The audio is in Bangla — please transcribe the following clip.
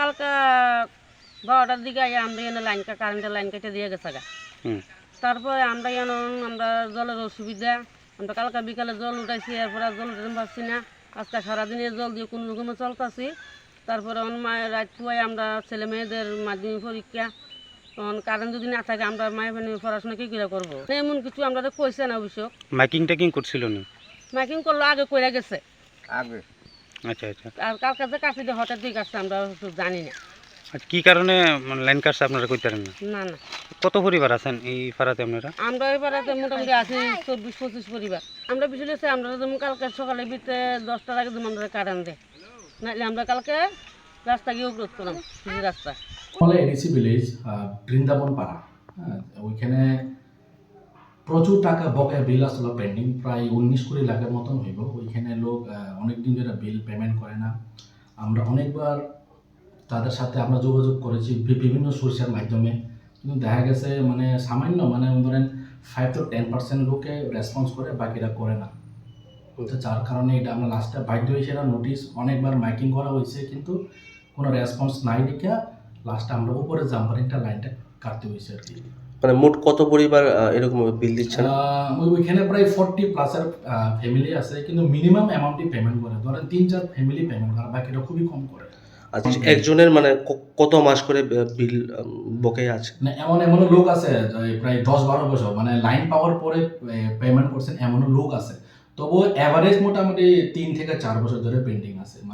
কালকে বারোটার দিকে আমরা এনে লাইন কারেন্টের লাইন কেটে দিয়ে গেছে গা। তারপরে আমরা এন আমরা জলের অসুবিধা আমরা কালকে বিকালে জল উঠাইছি এরপরে জল উঠাতে পারছি না। আজকে সারাদিনে জল দিয়ে কোনো রকমে চলতেছি। তারপরে অন মায়ের রাত পুয়াই আমরা ছেলে মেয়েদের মাধ্যমিক পরীক্ষা তখন কারেন্ট যদি না থাকে আমরা মায়ের পড়াশোনা কি করে করব? এমন কিছু আমরা তো কইছে না অবশ্য। মাইকিং টাইকিং করছিল না? মাইকিং করল আগে কইরা গেছে। আগে? আচ্ছা আচ্ছা। আর কালকে যে কাছে দিয়ে হঠাৎ দিয়ে কাটছে আমরা তো জানি না। আচ্ছা কী কারণে মানে লাইন কাটছে আপনারা কইতে পারেন না? না না। কত পরিবার আছেন এই পাড়াতে আপনারা? আমরা এবারে মোটামুটি আছি চব্বিশ পঁচিশ পরিবার। আমরা বিশেষ করে আমরা যেমন কালকে সকালে ভিতরে দশটার আগে যেমন আমরা কারেন্ট দেয়। নাহলে আমরা কালকে রাস্তা গিয়ে অবরোধ করলাম রাস্তা। বলে এডিসি ভিলেজ বৃন্দাবন পাড়া। ওইখানে প্রচুর টাকা বকেয়া বিল আসলে পেন্ডিং প্রায় উনিশ কুড়ি লাখের মতন হইব। ওইখানে লোক অনেক দিন ধরে বিল পেমেন্ট করে না। আমরা অনেকবার তাদের সাথে আমরা যোগাযোগ করেছি বিভিন্ন সোর্সের মাধ্যমে। কিন্তু দেখা গেছে মানে সামান্য মানে ধরেন ফাইভ টু টেন পার্সেন্ট লোকে রেসপন্স করে, বাকিরা করে না। তো যার কারণে এটা আমরা লাস্টে বাধ্য হয়েছে এটা নোটিশ অনেকবার মাইকিং করা হয়েছে, কিন্তু কোনো রেসপন্স নাই দেখে লাস্টে আমরা উপরে জাম্পারিংটা লাইনটা কাটতে হয়েছে আর কি। মানে মোট কত পরিবার এরকম বিল দিচ্ছেন? আহ, ওই- ওইখানে প্রায় ফোরটি প্লাসের ফ্যামিলি আছে কিন্তু মিনিমাম অ্যামাউন্টই পেমেন্ট করে। ধরেন তিন চার ফ্যামিলি পেমেন্ট করে বাকিটা খুবই কম করে। আচ্ছা একজনের মানে কত মাস করে বিল বকে আছে? মানে এমন এমনও লোক আছে যে প্রায় দশ বারো বছর মানে লাইন পাওয়ার পরে পেমেন্ট করছেন এমনও লোক আছে। তবুও অ্যাভারেজ মোটামুটি তিন থেকে চার বছর ধরে পেন্ডিং আছে।